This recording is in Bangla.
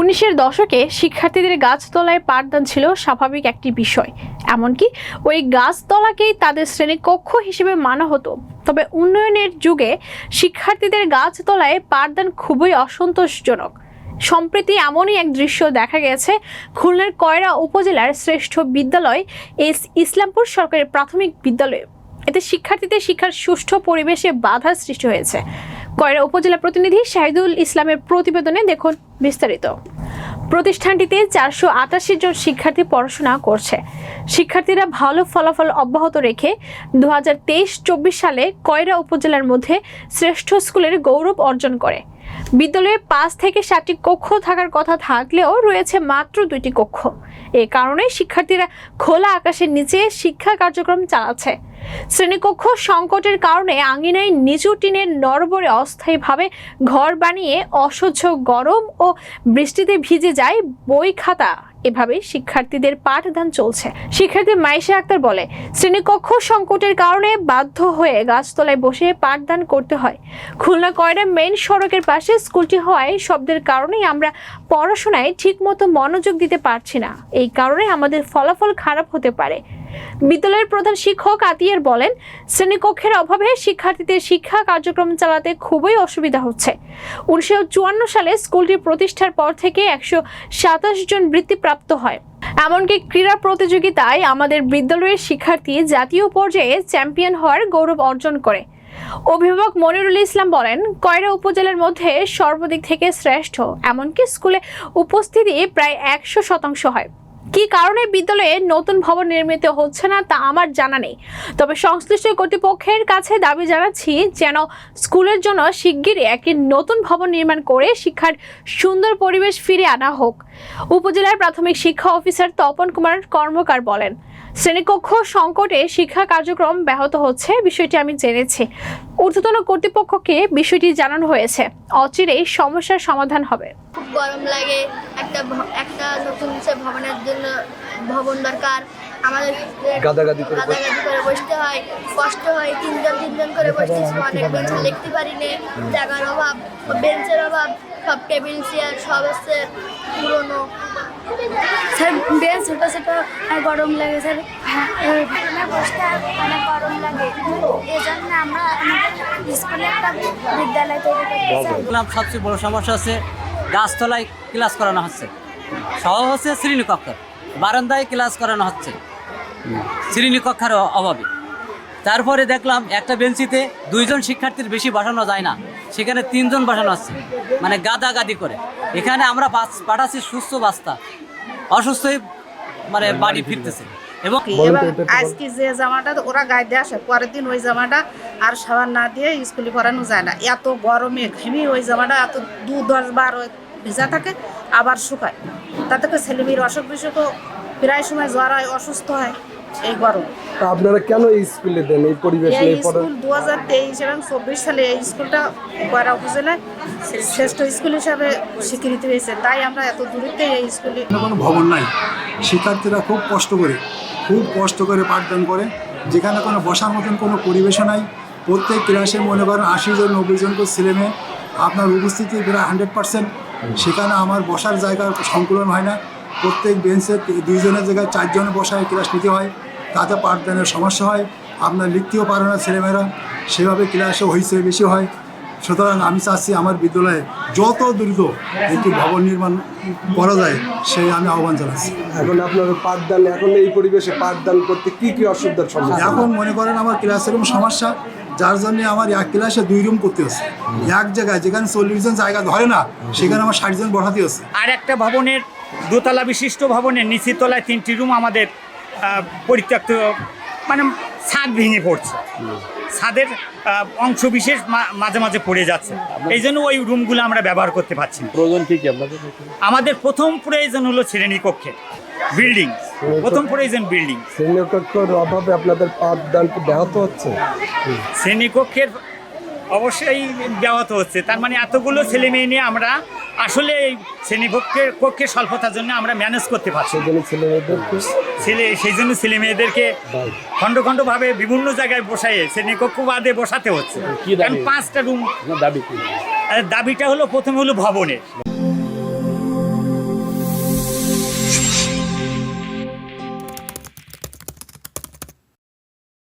উনিশের দশকে শিক্ষার্থীদের গাছতলায় পাঠদান ছিল স্বাভাবিক একটি বিষয়। এমনকি ওই গাছতলাকেই তাদের শ্রেণীকক্ষ হিসেবে মানা হতো। তবে উন্নয়নের যুগে শিক্ষার্থীদের গাছতলায় পাঠদান খুবই অসন্তোষজনক। সম্প্রতি এমনই এক দৃশ্য দেখা গেছে, খুলনার কয়রা উপজেলার শ্রেষ্ঠ বিদ্যালয় এস ইসলামপুর সরকারের প্রাথমিক বিদ্যালয়ে। এতে শিক্ষার্থীদের শিক্ষার সুষ্ঠু পরিবেশে বাধার সৃষ্টি হয়েছে। কয়রা উপজেলা প্রতিনিধি শাহিদুল ইসলামের প্রতিবেদনে দেখুন বিস্তারিত। প্রতিষ্ঠানটিতে চারশো আটাশি জন শিক্ষার্থী পড়াশোনা করছে। শিক্ষার্থীরা ভালো ফলাফল অব্যাহত রেখে দু হাজার সালে কয়রা উপজেলার মধ্যে শ্রেষ্ঠ স্কুলের গৌরব অর্জন করে। বিদ্যালয়ে পাঁচ থেকে সাতটি কক্ষ থাকার কথা থাকলেও রয়েছে মাত্র দুইটি কক্ষ। এ কারণে শিক্ষার্থীরা খোলা আকাশের নিচে শিক্ষা কার্যক্রম চালাচ্ছে। শ্রেণীকক্ষ সংকটের কারণে আঙিনায় নিচু টিনের নরবরে অস্থায়ীভাবে ঘর বানিয়ে অসহ্য গরম ও বৃষ্টিতে ভিজে যায় বই খাতা। এভাবে শিক্ষার্থীদের পাঠদান চলছে। শিক্ষার্থী মাইশা আক্তার বলে, শ্রেণীকক্ষ সংকটের কারণে বাধ্য হয়ে গাছতলায় বসে পাঠদান করতে হয়। খুলনা কয়রা মেইন সড়কের পাশে স্কুলটি হওয়ায় শব্দের কারণেই আমরা পড়াশোনায় ঠিকমতো মনোযোগ দিতে পারছি না। এই কারণে আমাদের ফলাফল খারাপ হতে পারে। বিদ্যালয়ের প্রধান শিক্ষক আতিয়ার বলেন, শ্রেণীকক্ষের অভাবে শিক্ষার্থীদের শিক্ষা কার্যক্রম চালাতে খুবই অসুবিধা হচ্ছে। উনিশশো চুয়ান্ন সালে স্কুলটি প্রতিষ্ঠার পর থেকে একশো সাতাশ জন বৃত্তিপ্রাপ্ত হয়। এমনকি ক্রীড়া প্রতিযোগিতায় আমাদের বিদ্যালয়ের শিক্ষার্থী জাতীয় পর্যায়ে চ্যাম্পিয়ন হওয়ার গৌরব অর্জন করে। অভিভাবক মনিরুল ইসলাম বলেন, কয়রা উপজেলার মধ্যে সর্বদিক থেকে শ্রেষ্ঠ, এমনকি স্কুলে উপস্থিতি প্রায় একশো শতাংশ হয়। কী কারণে বিদ্যালয়ে নতুন ভবন নির্মিত হচ্ছে না তা আমার জানা নেই। তবে সংশ্লিষ্ট কর্তৃপক্ষের কাছে দাবি জানাচ্ছি যেন স্কুলের জন্য শিগগিরই একটি নতুন ভবন নির্মাণ করে শিক্ষার সুন্দর পরিবেশ ফিরে আনা হোক। উপজেলার প্রাথমিক শিক্ষা অফিসার তপন কুমার কর্মকার বলেন শ্রেণীকক্ষ সংকটে শিক্ষা কার্যক্রম ব্যাহত হচ্ছে বিষয়টি আমি জেনেছি। ঊর্ধ্বতন কর্তৃপক্ষকে বিষয়টি জানানো হয়েছে। অচিরেই সমস্যার সমাধান হবে। খুব গরম লাগে একটা ভ- একটা নতুন সে ভবনের জন্য ভবন দরকার। আমাদের গাদাগাদি করে গাদাগাদি করে বসতে হয় কষ্ট হয় তিনজন তিনজন করে বসতেছি অনেক বেঞ্চে লিখতে পারি না জায়গার অভাব বেঞ্চের অভাব সব টেবিল চেয়ার সব হচ্ছে পুরোনো। স্যার বেঞ্চ ছোটো ছোটো গরম লাগে স্যার। বসতে অনেক গরম লাগে। এই জন্য আমরা স্কুলে একটা বিদ্যালয় তৈরি করতে চাই। সবচেয়ে বড় সমস্যা হচ্ছে গাছতলায় ক্লাস করানো হচ্ছে। সহ হচ্ছে শ্রেণীকক্ষ বারান্দায় ক্লাস করানো হচ্ছে। শ্রেণীকক্ষার অভাবে। তারপরে দেখলাম একটা বেঞ্চিতে দুইজন শিক্ষার্থীর বেশি বসানো যায় না। সেখানে তিনজন বসানো হচ্ছে মানে গাদা গাদি করে। এখানে আমরা বাস- পাঠাচ্ছি সুস্থ বাস্তা। অসুস্থই মানে বাড়ি ফিরতেছে। এবং তো আজকে যে জামাটা ওরা গায়ে দিয়ে আসে পরের দিন ওই জামাটা আর সাবান না দিয়ে স্কুলে পরানো যায় না। এত গরমে ঘেমে ওই জামাটা এত দু দশ বার ওই ভেজা থাকে আবার শুকায়। তাতে করে ছেলে মেয়ের অসুখ বিসুখও প্রায় সময় জ্বর হয় অসুস্থ হয়। এই গরম তা আপনারা কেন এই স্কুলে দেন? এই পরিবেশ এই স্কুল দু হাজার তেইশ এবং চব্বিশ সালে এই স্কুলটা উপজেলায় শ্রেষ্ঠ স্কুল হিসাবে স্বীকৃতি পেয়েছে তাই আমরা এত দূরত্বে এই স্কুলে এখানে কোনো ভবন নাই। শিক্ষার্থীরা খুব কষ্ট করে খুব কষ্ট করে পাঠদান করে। যেখানে কোনো বসার মতন কোনো পরিবেশও নাই। প্রত্যেক ক্লাসে মনে করেন আশি জন নব্বই জন করে ছেলে মেয়ে। আপনার উপস্থিতি প্রায় হান্ড্রেড পার্সেন্ট সেখানে আমার বসার জায়গার সংকুলন হয় না। প্রত্যেক বেঞ্চে দুইজনের জায়গায় চারজনে বসায় ক্লাস নিতে হয়। তাতে পাঠদানের সমস্যা হয়। আপনার লিখতেও পারে না ছেলেমেয়েরা। সেভাবে ক্লাসে হয়েছে বেশি হয়। সুতরাং আমি চাচ্ছি আমার বিদ্যালয়ে যত দ্রুত একটি ভবন নির্মাণ করা যায় সেই আমি আহ্বান জানাচ্ছি। এখন আপনার পাঠদান এখন এই পরিবেশে পাঠদান করতে কি কি অসুবিধার সম্মুখীন? এখন মনে করেন আমার ক্লাসের সমস্যা যার জন্য আমার এক ক্লাসে দুই রুম করতে হচ্ছে। এক জায়গায় যেখানে চল্লিশ জন জায়গা ধরে না সেখানে আমার ষাট জন বসাতে হচ্ছে। আর একটা ভবনের দোতলা বিশিষ্ট ভবনের নিচের তলায় তিনটি রুম আমাদের পরিত্যক্ত মানে ছাদ ভেঙে পড়ছে। ছাদের অংশ বিশেষ মাঝে মাঝে পড়ে যাচ্ছে। এই জন্য ওই রুমগুলো আমরা ব্যবহার করতে পারছি প্রয়োজন কি কি আমাদের প্রথম প্রয়োজন হলো শ্রেণীকক্ষে বিল্ডিং প্রথম প্রয়োজন বিল্ডিং শ্রেণীকক্ষর অভাবে আপনাদের পাঠদান ব্যাহত হচ্ছে? শ্রেণীকক্ষের অবশ্যই ব্যাহত হচ্ছে। তার মানে এতগুলো ছেলে মেয়ে নিয়ে আমরা আসলে এই শ্রেণীকক্ষের পক্ষে স্বল্পতার জন্য আমরা ম্যানেজ করতে পারছি। ছেলে ছেলে সেই জন্য ছেলে মেয়েদেরকে খণ্ড খণ্ডভাবে বিভিন্ন জায়গায় বসাইয়ে শ্রেণীকক্ষ বাদে বসাতে হচ্ছে। কারণ পাঁচটা রুম দাবি দাবিটা হলো প্রথমে হলো ভবনের।